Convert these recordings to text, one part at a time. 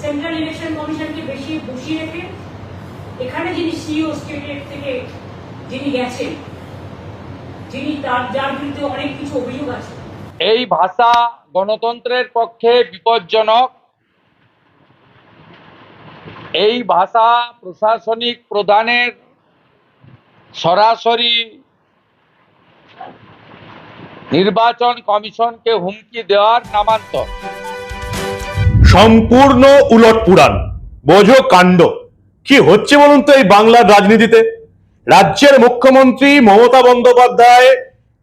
Central election কমিশনকে বেশি বসিয়ে রেখে এখানে যিনি সিইও স্টেটের থেকে যিনি গেছেন, যিনি তার, যার বিরুদ্ধে অনেক কিছু অভিযোগ আছে। এই ভাষা গণতন্ত্রের পক্ষে বিপজ্জনক। এই ভাষা প্রশাসনিক প্রধানের সরাসরি নির্বাচন কমিশনকে হুমকি দেওয়ার নামান্তর। সম্পূর্ণ উলট পুরাণ। বোঝো কাণ্ড। কি হচ্ছে বলুন তো এই বাংলার রাজনীতিতে? রাজ্যের মুখ্যমন্ত্রী মমতা বন্দ্যোপাধ্যায়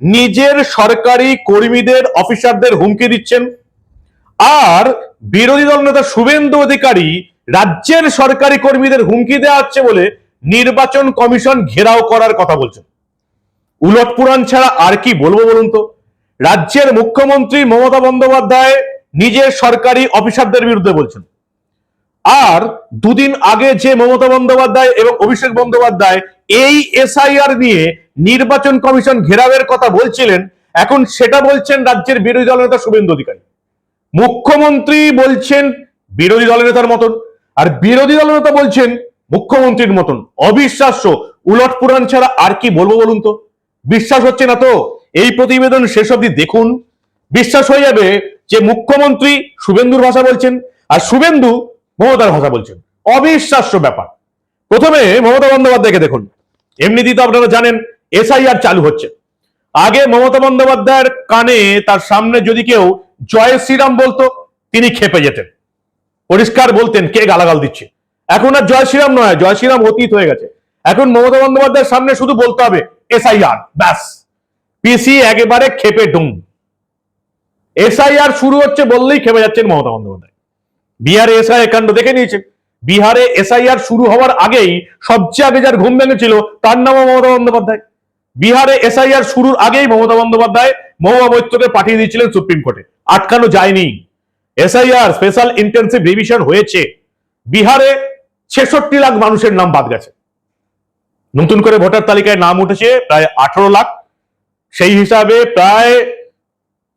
নিজের সরকারি কর্মীদের, অফিসারদের হুমকি দিচ্ছেন। আর বিরোধী দল নেতা শুভেন্দু অধিকারী রাজ্যের সরকারি কর্মীদের হুমকি দেওয়া হচ্ছে বলে নির্বাচন কমিশন ঘেরাও করার কথা বলছেন। উলট পুরাণ ছাড়া আর কি বলব বলুন তো? রাজ্যের মুখ্যমন্ত্রী মমতা বন্দ্যোপাধ্যায় নিজের সরকারি অফিসারদের বিরুদ্ধে বলছেন। আর দুদিন আগে যে মমতা বন্দ্যোপাধ্যায় এবং অভিষেক বন্দ্যোপাধ্যায় এই এসআইআর নিয়ে নির্বাচন কমিশন ঘেরাওয়ের কথা বলছিলেন, এখন সেটা বলছেন রাজ্যের বিরোধী দলনেতা শুভেন্দু অধিকারী। মুখ্যমন্ত্রী বলছেন বিরোধী দলনেতার মতন, আর বিরোধী দলনেতা বলছেন মুখ্যমন্ত্রীর মতন। অবিশ্বাস্য, উলট পুরাণ ছাড়া আর কি বলব বলুন তো? বিশ্বাস হচ্ছে না তো? এই প্রতিবেদন শেষ অবধি দেখুন। বিশ্বাস হয়ে যাবে যে মুখ্যমন্ত্রী শুভেন্দুর ভাষা বলছেন আর শুভেন্দু মমতার ভাষা বলছেন। অবিশ্বাস্য ব্যাপার। প্রথমে মমতা বন্দ্যোপাধ্যায়কে দেখুন। এমনিতেই তো আপনারা জানেন, এসআইআর চালু হচ্ছে। আগে মমতা বন্দ্যোপাধ্যায়ের কানে তার সামনে যদি কেউ জয় শ্রীরাম বলতো, তিনি খেপে যেতেন। পরিষ্কার বলতেন কে গালাগাল দিচ্ছে। এখন আর জয় শ্রীরাম নয়, জয় শ্রীরাম অতীত হয়ে গেছে। এখন মমতা বন্দ্যোপাধ্যায়ের সামনে শুধু বলতে হবে, এসআইআর, ব্যাস। পিসি একেবারে খেপে ডুম। এসআইআর শুরু হচ্ছে বললেই খেপে যাচ্ছেন মমতা বন্দ্যোপাধ্যায়। বিহারে এসআই কাণ্ড দেখে নিয়েছেন। বিহারে এসআইআর শুরু হওয়ার আগেই সবচেয়ে আগে যার ঘুম ভেঙেছিল তার নামও মমতা বন্দ্যোপাধ্যায়। বিহারে এসআইআর শুরুর আগেই মমতা বন্দ্যোপাধ্যায় মহুয়া মৈত্রকে পাঠিয়ে দিয়েছিলেন সুপ্রিম কোর্টে আটকানো যায়নি। এসআইআর স্পেশাল ইন্টেন্সিভ রিভিশন হয়েছে। বিহারে ছেষট্টি লাখ মানুষের নাম বাদ গেছে। নতুন করে ভোটার তালিকায় নাম উঠেছে প্রায় আঠারো লাখ। সেই হিসাবে প্রায়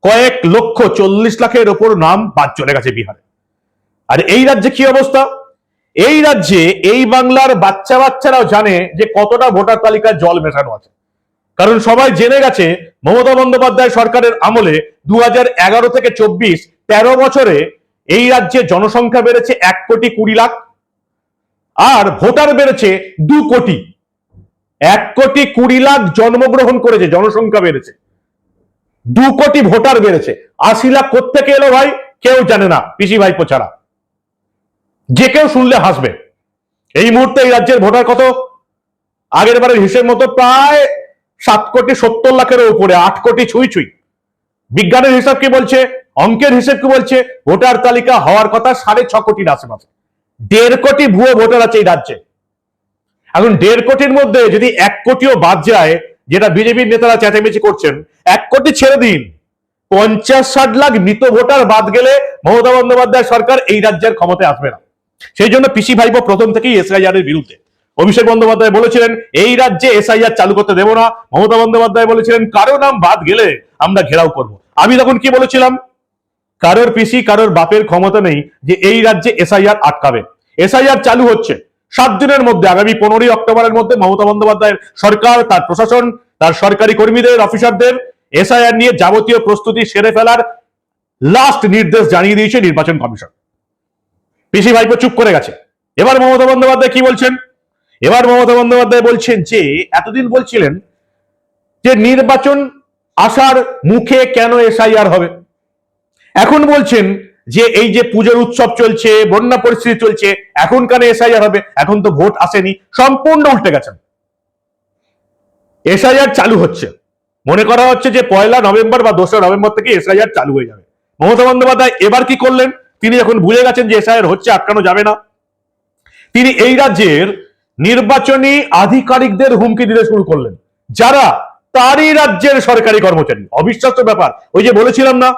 কয়েক লক্ষ চল্লিশ লাখের ওপর নাম বাদ চলে গেছে বিহারে। আর এই রাজ্যে কি অবস্থা? এই রাজ্যে, এই বাংলার বাচ্চা বাচ্চারাও জানে যে কতটা ভোটার তালিকায় জল মেশানো আছে। কারণ সবাই জেনে গেছে, মমতা বন্দ্যোপাধ্যায় সরকারের আমলে দু হাজার এগারো থেকে চব্বিশ, তেরো বছরে এই রাজ্যে জনসংখ্যা বেড়েছে এক কোটি কুড়ি লাখ, আর ভোটার বেড়েছে দু কোটি। এক কোটি কুড়ি লাখ জন্মগ্রহণ করেছে, জনসংখ্যা বেড়েছে। দু কোটি ভোটার বেড়েছে। আশি লাখ কোত্থেকে এলো ভাই? কেউ জানে না, পিসি ভাইপো ছাড়া। যে কেউ শুনলে হাসবে। এই মুহূর্তে এই রাজ্যের ভোটার কত? আগের বারের হিসেব মতো প্রায় সাত কোটি সত্তর লাখের উপরে, আট কোটি ছুঁই ছুঁই। বিজ্ঞানের হিসাব কি বলছে? অঙ্কের হিসেব কি বলছে? ভোটার তালিকা হওয়ার কথা সাড়ে ছ কোটির আশেপাশে। দেড় কোটি ভুয়ো ভোটার আছে এই রাজ্যে। এখন দেড় কোটির মধ্যে যদি এক কোটিও বাদ যায়, যেটা বিজেপির নেতারা চেঁচামেচি করছেন, এক কোটি ছেড়ে দিন। পঞ্চাশ ষাট লাখ মৃত ভোটার বাদ গেলে মমতা বন্দ্যোপাধ্যায় সরকার এই রাজ্যের ক্ষমতায় আসবে না। সেই জন্য পিসি ভাইপো প্রথম থেকেই এসআইআর এর বিরুদ্ধে। অভিষেক বন্দ্যোপাধ্যায় বলেছিলেন, এই রাজ্যে এসআইআর চালু করতে দেব না। মমতা বন্দ্যোপাধ্যায় বলেছিলেন, কারও নাম বাদ গেলে আমরা ঘেরাও করব। আমি তখন কি বলেছিলাম? কারোর পিসি, কারোর বাপের ক্ষমতা নেই যে এই রাজ্যে এসআইআর আটকাবে। এসআইআর চালু হচ্ছে। সাত দিনের মধ্যে, আগামী পনেরোই অক্টোবরের মধ্যে মমতা বন্দ্যোপাধ্যায়ের সরকার, তার প্রশাসন, তার সরকারি কর্মীদের, অফিসারদের, এসআইআর নিয়ে যাবতীয় প্রস্তুতি সেরে ফেলার লাস্ট নির্দেশ জানিয়ে দিয়েছে নির্বাচন কমিশন। পিসি ভাইপো চুপ করে গেছে। এবার মমতা বন্দ্যোপাধ্যায় কি বলছেন? এবার মমতা বন্দ্যোপাধ্যায় বলছেন যে, এতদিন বলছিলেন যে নির্বাচন আসার মুখে কেন এসআইআর হবে? এখন বলছেন যে এই যে পুজোর উৎসব চলছে, বন্যা পরিস্থিতি চলছে এখন কেন এসআইআর হবে, এখন তো ভোট আসেনি, সম্পূর্ণ উল্টে গেছেন এসআইআর চালু হচ্ছে। মনে করা হচ্ছে যে পয়লা নভেম্বর বা দোসরা নভেম্বর থেকে এসআইআর চালু হয়ে যাবে। মমতা বন্দ্যোপাধ্যায় এবার কি করলেন? তিনি এখন বুঝে গেছেন যে এসআইআর হচ্ছে, আটকানো যাবে না। তিনি এই রাজ্যের নির্বাচনী আধিকারিকদের হুমকি দিতে শুরু করলেন। যারা তারই রাজ্যের সরকারি কর্মচারী, অবিশ্বাস্য ব্যাপার। ওই যে বলেছিলাম না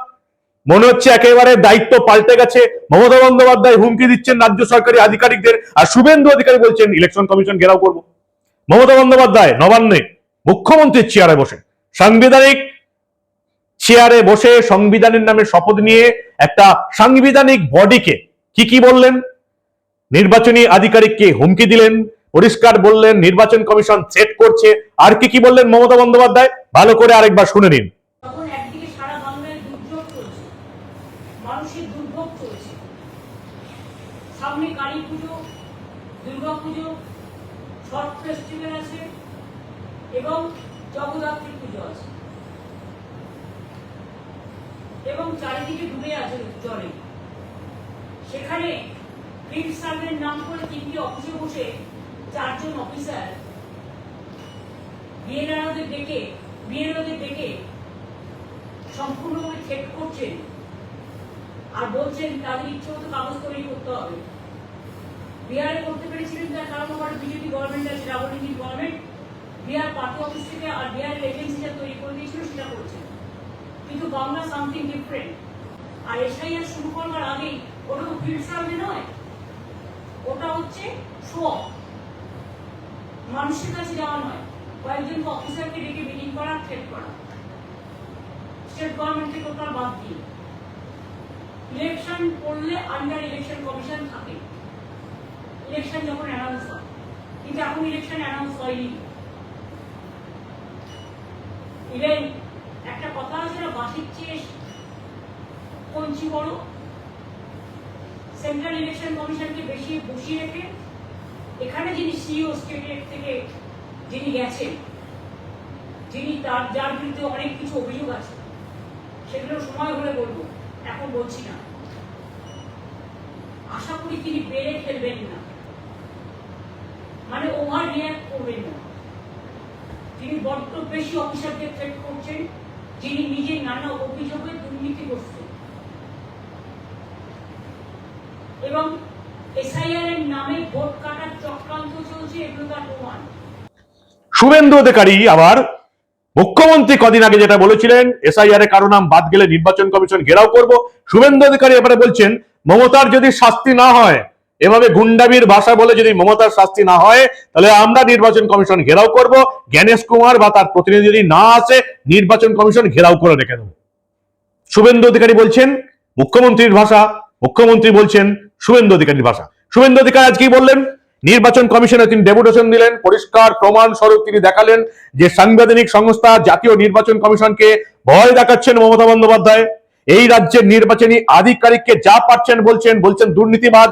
মনে হচ্ছে একেবারে দায়িত্ব পাল্টে গেছে। মমতা বন্দ্যোপাধ্যায় হুমকি দিচ্ছেন রাজ্য সরকারি আধিকারিকদের আর শুভেন্দু অধিকারী বলছেন ইলেকশন কমিশন ঘেরাও করব। মমতা বন্দ্যোপাধ্যায় নবান্নে মুখ্যমন্ত্রীর চেয়ারে বসে। সাংবিধানিক চেয়ারে বসে সংবিধানের নামে শপথ নিয়ে একটা সাংবিধানিক বডিকে কি কি বললেন? নির্বাচনী আধিকারিককে হুমকি দিলেন, পরিষ্কার বললেন, নির্বাচন কমিশন সেট করছে। আর কি কি বললেন মমতা বন্দ্যোপাধ্যায়? ভালো করে আরেকবার শুনে নিন তখন একদিকে সারা বাংলায় দুর্যোগ চলছে মানুষের দুর্ভোগ চলছে সামনে কালী পুজো দুর্গা পুজো ছট ফেস্টিভ্যাল আছে এবং জগদ্ধাত্রী পুজো আছে। এবং চারিদিকে ডুবে আছে জলে। সেখানে ফিল্ড সার্ভের নাম করে তিনটি অফিসে বসে চারজন অফিসার বিএলআরদের ডেকে বিএলওদের ডেকে সম্পূর্ণভাবে চেক করছেন আর বলছেন তাদের ইচ্ছে মতো কাগজ তৈরি করতে হবে। বিহারে করতে পেরেছিলেন তার কারণ আমার বিজেপি গভর্নমেন্ট আছে Gandhi government Bihar party office থেকে আর বিহারের এজেন্সি যা তৈরি করে দিয়েছিল সেটা করছে। কিন্তু বাংলা সামথিং ডিফারেন্ট আর এসআইআর শুরু করবার আগেই ওটা তো ফিল্ড নয়, ওটা হচ্ছে শো মানুষের কাছে যাওয়া নয় কয়েকজন অফিসারকে ডেকে মিটিং করা থ্রেট করা। স্টেট গভর্নমেন্ট থেকে ওটা বাদ দিয়ে। ইলেকশন করলে আন্ডার ইলেকশন কমিশন থাকে। ইলেকশন যখন অ্যানাউন্স হয়, কিন্তু এখন ইলেকশন অ্যানাউন্স হয়নি। ইভেন একটা কথা আছে না বাসির চেয়ে কঞ্চি বড়। সেন্ট্রাল ইলেকশন কমিশনকে বেশি বসিয়ে রেখে, এখানে যিনি সিইও স্টেট থেকে যিনি গেছেন, যিনি তার, যার বিরুদ্ধে অনেক কিছু অভিযোগ আছে, সেগুলো সময় হলে বলব, এখন বলছি না। আশা করি তিনি বেড়ে খেলবেন না। মানে ওভার রিয়াক্ট করবেন। না তিনি বড্ড বেশি অফিসারদের থ্রেট করছেন, যিনি নিজে নানা অভিযোগে দুর্নীতিগ্রস্ত এবং এসআইআর এর নামে ভোট কাটার চক্রান্ত চলছে এগুলো তার প্রমাণ শুভেন্দু অধিকারী আবার, মুখ্যমন্ত্রী কদিন আগে যেটা বলেছিলেন, এসআইআর এর কারও নাম বাদ গেলে নির্বাচন কমিশন ঘেরাও করব। শুভেন্দু অধিকারী এবারে বলছেন, মমতার যদি শাস্তি না হয় এভাবে গুন্ডাবির ভাষা বলে যদি মমতার শাস্তি না হয়, তাহলে আমরা নির্বাচন কমিশন ঘেরাও করব। জ্ঞানেশ কুমার বা তার প্রতিনিধি যদি না আসে, নির্বাচন কমিশন ঘেরাও করে রেখে দেবো। শুভেন্দু অধিকারী বলছেন, মুখ্যমন্ত্রীর ভাষা। মুখ্যমন্ত্রী বলছেন, শুভেন্দু অধিকারীর ভাষা। শুভেন্দু অধিকারী আজ কি বললেন? নির্বাচন কমিশনে তিনি ডেপুটেশন দিলেন, পরিষ্কার প্রমাণ স্বরূপ তিনি দেখালেন যে সাংবিধানিক সংস্থা জাতীয় নির্বাচন কমিশনকে ভয় দেখাচ্ছেন মমতা বন্দ্যোপাধ্যায়। এই রাজ্যের নির্বাচনী আধিকারিককে যা পাচ্ছেন বলছেন বলছেন দুর্নীতিবাদ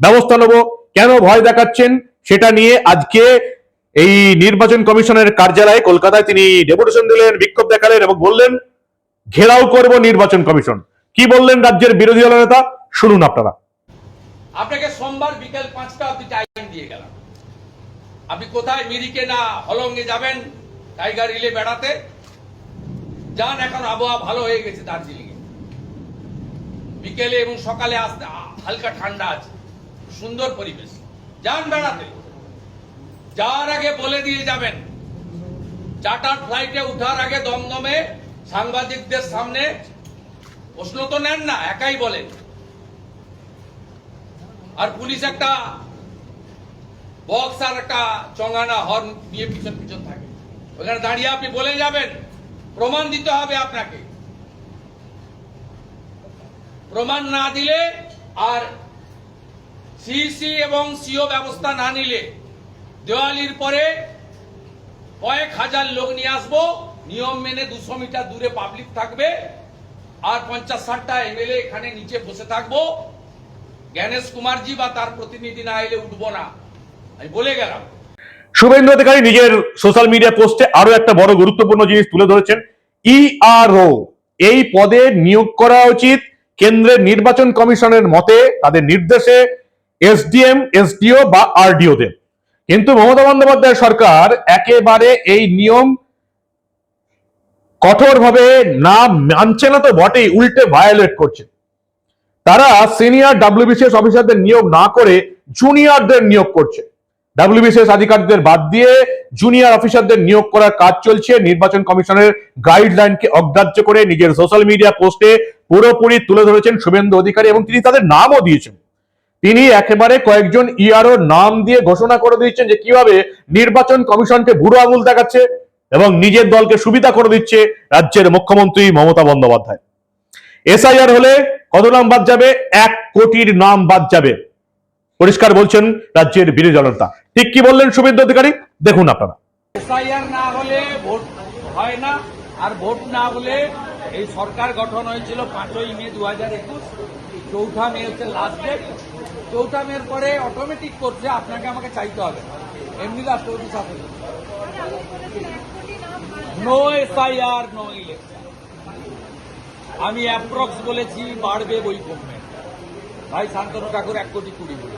ব্যবস্থা নেব। কেন ভয় দেখাচ্ছেন? সেটা নিয়ে আজকে এই নির্বাচন কমিশনের কার্যালয়ে কলকাতায় তিনি ডেপুটেশন দিলেন, বিক্ষোভ দেখালেন এবং বললেন, ঘেরাও করব নির্বাচন কমিশন। কি বললেন রাজ্যের বিরোধী দল নেতা? শুনুন আপনারা। আপনাকে সোমবার বিকেল পাঁচটা অব্দি টাইম দিয়ে গেলাম। আপনি কোথায়, মিরিকে না হলঙ্গে যাবেন, টাইগার হিলে বেড়াতে? যান, এখন আবহাওয়া ভালো হয়ে গেছে দার্জিলিং এ বিকেলে এবং সকালে আসতে, হালকা ঠান্ডা আছে। সুন্দর পরিবেশ। যান বেড়াতে। যাওয়ার আগে বলে দিয়ে যাবেন চার্টার ফ্লাইটে উঠার আগে দমদমে সাংবাদিকদের সামনে প্রশ্ন তো নেন না, একাই বলেন। আর পুলিশ একটা বক্স আর একটা চঙ্গানা হর্ন নিয়ে পিছন পিছন থাকে। ওখানে দাঁড়িয়ে আপনি বলে যাবেন, প্রমাণ দিতে হবে আপনাকে। প্রমাণ না দিলে আর সিসি এবং সিও ব্যবস্থা না নিলে দেওয়ালির পরে কয়েক হাজার লোক নিয়ে আসব। নিয়ম মেনে দুশো মিটার দূরে পাবলিক থাকবে। আর পঞ্চাশ ষাটটা এমএলএ এখানে নিচে বসে থাকব। জ্ঞানেশ কুমারজি বা তার প্রতিনিধি না এলে উঠবো না। আমি বলে গেলাম। শুভেন্দু অধিকারী নিজের সোশ্যাল মিডিয়া পোস্টে আরও একটা বড় গুরুত্বপূর্ণ জিনিস তুলে ধরেছেন। ইআরও এই পদে নিয়োগ করা উচিত। কেন্দ্রের নির্বাচন কমিশনের মতে তাদের নির্দেশে এসডিএম, এসডিও বা আরডিও দের। কিন্তু মমতা বন্দ্যোপাধ্যায় সরকার একেবারে এই নিয়ম কঠোরভাবে না মানছে না তো, বটেই উল্টে ভায়োলেট করছে। তারা সিনিয়র ডাব্লিউবিসিএস অফিসারদের নিয়োগ না করে জুনিয়রদের নিয়োগ করছে। ডাব্লিউবিসিএস আধিকারিকদের বাদ দিয়ে জুনিয়র অফিসারদের নিয়োগ করার কাজ চলছে। নির্বাচন কমিশনের গাইডলাইনকে অগ্রাহ্য করে নিজের সোশ্যাল মিডিয়া পোস্টে পুরোপুরি তুলে ধরেছেন শুভেন্দু অধিকারী এবং তিনি তাদের নামও দিয়েছেন। তিনি একেবারে কয়েকজন ইআরও নাম দিয়ে ঘোষণা করে দিয়েছেন যে কীভাবে নির্বাচন কমিশনকে বুড়ো আঙুল দেখাচ্ছে এবং নিজের দলকে সুবিধা করে দিচ্ছে রাজ্যের মুখ্যমন্ত্রী মমতা বন্দ্যোপাধ্যায়। এসআইআর হলে কত নাম বাদ যাবে? এক কোটির নাম বাদ যাবে। পরিষ্কার বলছেন রাজ্যের বিরোধী জনতা ঠিক কি বললেন শুভেন্দু অধিকারী? দেখুন আপনারা। এসআইআর না হলে ভোট হয় না, আর ভোট না হলে এই সরকার গঠন হয়েছিল পাঁচই মে দু হাজার একুশ। চৌঠা মে হচ্ছে লাস্ট ডেট চৌঠা মের পরে অটোমেটিক করছে, আপনাকে আমাকে চাইতে হবে। এমনি রাষ্ট্রপতি শাসন নো। এসআইআর নো ইলেকশন আমি অ্যাপ্রক্স বলেছি, বাড়বে বৈষম্যে। ভাই, শান্তনু ঠাকুর এক কোটি কুড়ি বলে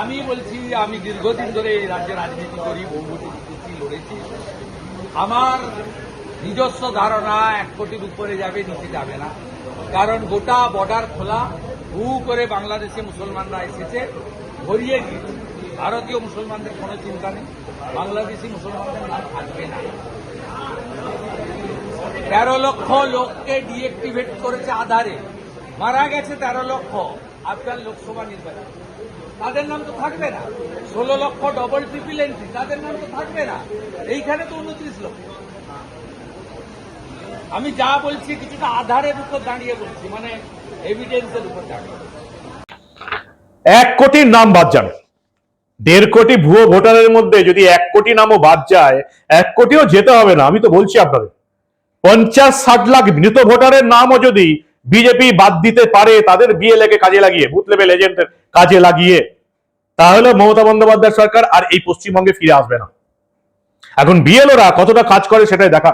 আমি বলছি, আমি দীর্ঘদিন ধরে এই রাজ্যে রাজনীতি করি বহুমতি লড়েছি। আমার নিজস্ব ধারণা এক কোটির উপরে যাবে, নিচে যাবে না। কারণ গোটা বর্ডার খোলা। হু করে বাংলাদেশে মুসলমানরা এসেছে, ভরিয়ে দিয়েছে। ভারতীয় মুসলমানদের কোনো চিন্তা নেই, বাংলাদেশি মুসলমানদের নাম থাকবে না। তেরো লক্ষ লোককে ডিএক্টিভেট করেছে আধারে। মারা গেছে তেরো লক্ষ আফগান লোকসভা নির্বাচন। তাদের নাম তো থাকবে না। ষোলো লক্ষ ডবল ট্রিপল এন্ট্রি তাদের নাম তো থাকবে না। এইখানে তো উনত্রিশ লক্ষ। আমি যা বলছি কিছুটা আধারের উপর দাঁড়িয়ে বলছি মানে এভিডেন্সের উপর দাঁড়িয়ে। এক কোটির নাম বাদ যাবে দেড় কোটি ভুয়ো ভোটারের মধ্যে যদি এক কোটি নামও বাদ যায়, এক কোটিও যেতে হবে না, আমি তো বলছি আপনাদের। পঞ্চাশ ষাট লাখ মৃত ভোটারের নামও যদি বিজেপি বাদ দিতে পারে, তাদের বিএলএ কে কাজে লাগিয়ে, বুথ লেভেল এজেন্টের কাজে লাগিয়ে, তাহলে মমতা বন্দ্যোপাধ্যায় সরকার আর এই পশ্চিমবঙ্গে ফিরে আসবে না। এখন বিএলওরা কতটা কাজ করে সেটাই দেখা।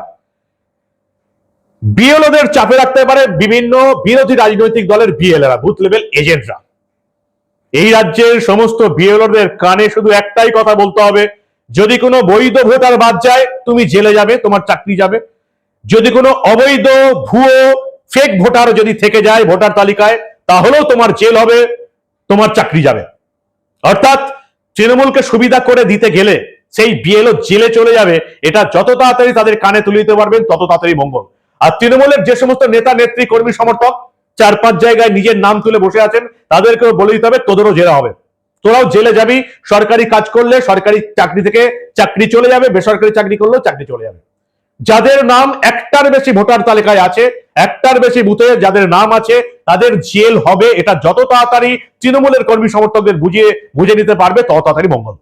বিএলওদের চাপে রাখতে পারে বিভিন্ন বিরোধী রাজনৈতিক দলের বিএলএরা, বুথ লেভেল এজেন্টরা এই রাজ্যের সমস্ত বিএলওদের কানে শুধু একটাই কথা বলতে হবে, যদি কোনো বৈধ ভোটার বাদ যায়, তুমি জেলে যাবে, তোমার চাকরি যাবে। যদি কোনো অবৈধ ভুয়ো ফেক ভোটার যদি থেকে যায় ভোটার তালিকায়, তাহলেও তোমার জেল হবে, তোমার চাকরি যাবে। অর্থাৎ তৃণমূলকে সুবিধা করে দিতে গেলে সেই বিএলও জেলে চলে যাবে, এটা যত তাড়াতাড়ি তাদের কানে তুলে দিতে পারবেন, তত তাড়াতাড়ি মঙ্গল। আর তৃণমূলের যে সমস্ত নেতা, নেত্রী, কর্মী, সমর্থক চার পাঁচ জায়গায় নিজের নাম তুলে বসে আছেন, তাদেরকেও বলে দিতে হবে, তোদেরও জেলা হবে। তোরাও জেলে যাবি, সরকারি কাজ করলে সরকারি চাকরি থেকে চাকরি চলে যাবে, বেসরকারি চাকরি করলেও চাকরি চলে যাবে। যাদের নাম একটার বেশি ভোটার তালিকায় আছে, একটার বেশি বুথে যাদের নাম আছে, তাদের জেল হবে, এটা যত তাড়াতাড়ি তৃণমূলের কর্মী সমর্থকদের বুঝিয়ে, বুঝে নিতে পারবে, তত তাড়াতাড়ি মঙ্গল।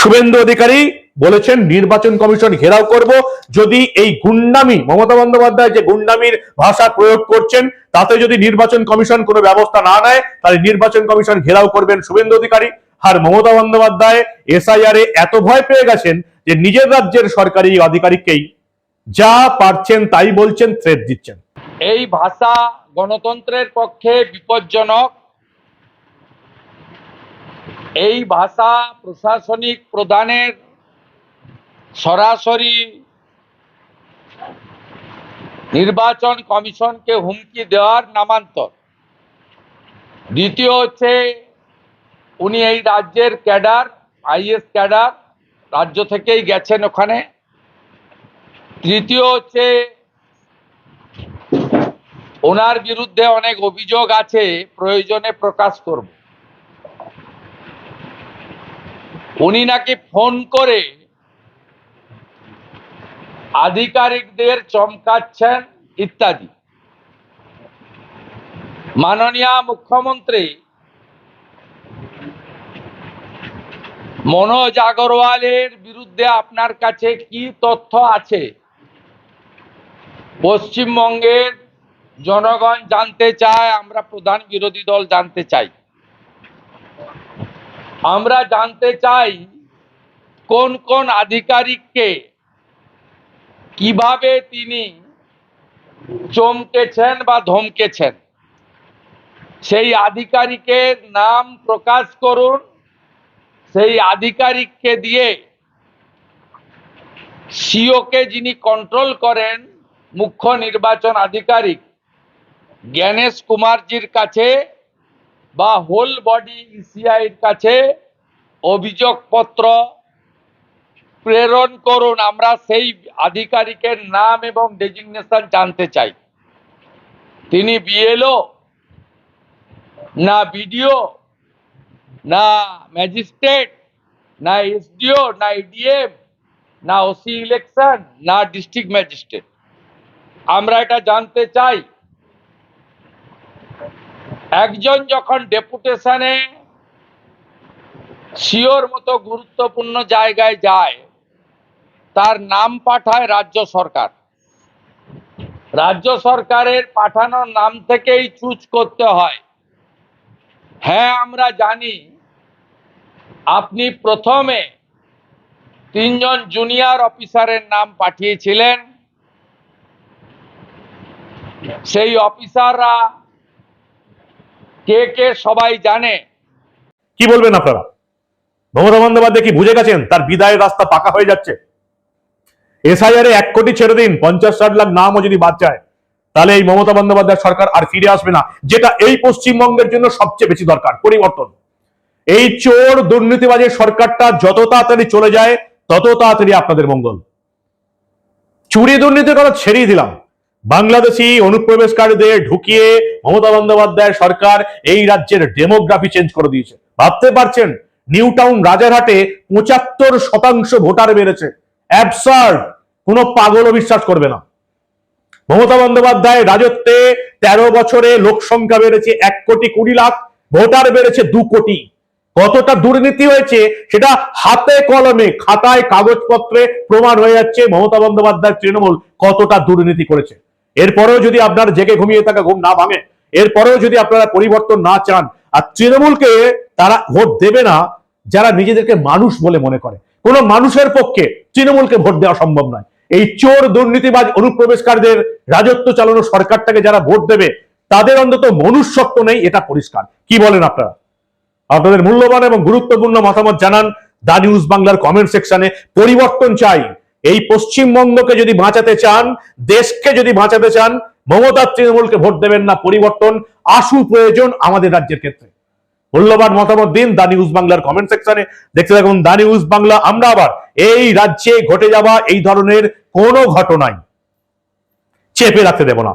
শুভেন্দু অধিকারী বলেছেন, নির্বাচন কমিশন ঘেরাও করব। যদি এই গুন্ডামি, মমতা বন্দ্যোপাধ্যায় যে গুন্ডামির ভাষা প্রয়োগ করছেন, তাতে যদি নির্বাচন কমিশন কোনো ব্যবস্থা না নেয়, তাহলে নির্বাচন কমিশন ঘেরাও করবেন শুভেন্দু অধিকারী। আর মমতা বন্দ্যোপাধ্যায় এসআইআর এ এত ভয় পেয়ে গেছেন যে নিজের রাজ্যের সরকারি আধিকারিককেই যা পারছেন তাই বলছেন থ্রেট দিচ্ছেন। এই ভাষা গণতন্ত্রের পক্ষে বিপজ্জনক। এই ভাষা প্রশাসনিক প্রধানের সরাসরি নির্বাচন কমিশনকে হুমকি দেওয়ার নামান্তর। দ্বিতীয় হচ্ছে, উনি এই রাজ্যের ক্যাডার, আইএস ক্যাডার, রাজ্য থেকেই গেছেন ওখানে। তৃতীয় হচ্ছে, ওনার বিরুদ্ধে অনেক অভিযোগ আছে, প্রয়োজনে প্রকাশ করব। উনি নাকি ফোন করে আধিকারিকদের চমকাচ্ছেন ইত্যাদি। মাননীয় মুখ্যমন্ত্রী মনোজ আগরওয়ালের বিরুদ্ধে আপনার কাছে কি তথ্য আছে? পশ্চিমবঙ্গের জনগণ জানতে চায়, আমরা প্রধান বিরোধী দল জানতে চাই। আমরা জানতে চাই কোন কোন আধিকারিককে কীভাবে তিনি চমকেছেন বা ধমকেছেন? সেই আধিকারিকের নাম প্রকাশ করুন। সেই আধিকারিককে দিয়ে সিওকে যিনি কন্ট্রোল করেন, মুখ্য নির্বাচন আধিকারিক জ্ঞানেশ কুমারজির কাছে বা হোল বডি ইসিআইয়ের কাছে অভিযোগপত্র প্রেরণ করুন, আমরা সেই আধিকারিকের নাম এবং ডেজিগনেশন জানতে চাই। তিনি বিএলও না বিডিও না ম্যাজিস্ট্রেট না এসডিও না এডিএম না ওসি ইলেকশন না ডিস্ট্রিক্ট ম্যাজিস্ট্রেট আমরা এটা জানতে চাই। একজন যখন ডেপুটেশনে সিওর মতো গুরুত্বপূর্ণ জায়গায় যায় তার নাম পাঠায় রাজ্য সরকার। রাজ্য সরকারের পাঠানোর নাম থেকেই চুজ করতে হয়। হ্যাঁ আমরা জানি আপনি প্রথমে তিনজন জুনিয়র অফিসারের নাম পাঠিয়েছিলেন। সেই অফিসাররা কে কে সবাই জানে। কি বলবেন আপনারা? মমতা বন্দ্যোপাধ্যায় কি বুঝে গেছেন? তার বিদায়ের রাস্তা পাকা হয়ে যাচ্ছে। এসআইআর এক কোটি ছেড়ে দিন, পঞ্চাশ ষাট লাখ নামও যদি বাদ যায়, তাহলে এই মমতা বন্দ্যোপাধ্যায় সরকার আর ফিরে আসবে না, যেটা এই পশ্চিমবঙ্গের জন্য সবচেয়ে বেশি দরকার। পরিবর্তন। এই চোর দুর্নীতিবাজের সরকারটা যত তাড়াতাড়ি চলে যায়, তত তাড়াতাড়ি আপনাদের মঙ্গল। চুরি দুর্নীতির কথা ছেড়েই দিলাম। বাংলাদেশি অনুপ্রবেশকারীদের ঢুকিয়ে মমতা বন্দ্যোপাধ্যায় সরকার এই রাজ্যের ডেমোগ্রাফি চেঞ্জ করে দিয়েছে। ভাবতে পারছেন নিউ টাউন রাজারহাটে পঁচাত্তর শতাংশ ভোটার বেড়েছে। অ্যাবসার্ড, কোনো পাগলও বিশ্বাস করবে না। মমতা বন্দ্যোপাধ্যায় রাজত্বে তেরো বছরে লোক সংখ্যা বেড়েছে এক কোটি কুড়ি লাখ, ভোটার বেড়েছে দু কোটি। কতটা দুর্নীতি হয়েছে সেটা হাতে কলমে, খাতায় কাগজপত্রে প্রমাণ হয়ে যাচ্ছে মমতা বন্দ্যোপাধ্যায় তৃণমূল কতটা দুর্নীতি করেছে। এরপরেও যদি আপনার জেগে ঘুমিয়ে থাকা ঘুম না ভাঙে, এরপরেও যদি আপনারা পরিবর্তন না চান, আর তৃণমূলকে তারা ভোট দেবে না, যারা নিজেদেরকে মানুষ বলে মনে করে কোন মানুষের পক্ষে তৃণমূলকে ভোট দেওয়া সম্ভব নয়। এই চোর দুর্নীতিবাজ অনুপ্রবেশকারীদের রাজত্ব চালানো সরকারটাকে যারা ভোট দেবে, তাদের অন্তত মনুষ্যত্ব নেই, এটা পরিষ্কার। কি বলেন আপনারা? আপনাদের মূল্যবান এবং গুরুত্বপূর্ণ মতামত জানান দা নিউজ বাংলার কমেন্ট সেকশনে পরিবর্তন চাই। এই পশ্চিমবঙ্গকে যদি বাঁচাতে চান, দেশকে যদি বাঁচাতে চান, মমতা তৃণমূলকে ভোট দেবেন না, পরিবর্তন আশু প্রয়োজন আমাদের রাজ্যের ক্ষেত্রে। মূল্যবান মতামত দিন দা নিউজ বাংলার কমেন্ট সেকশনে দেখতে থাকুন দা নিউজ বাংলা। আমরা আবার এই রাজ্যে ঘটে যাওয়া এই ধরনের কোনো ঘটনাই চেপে রাখতে দেব না।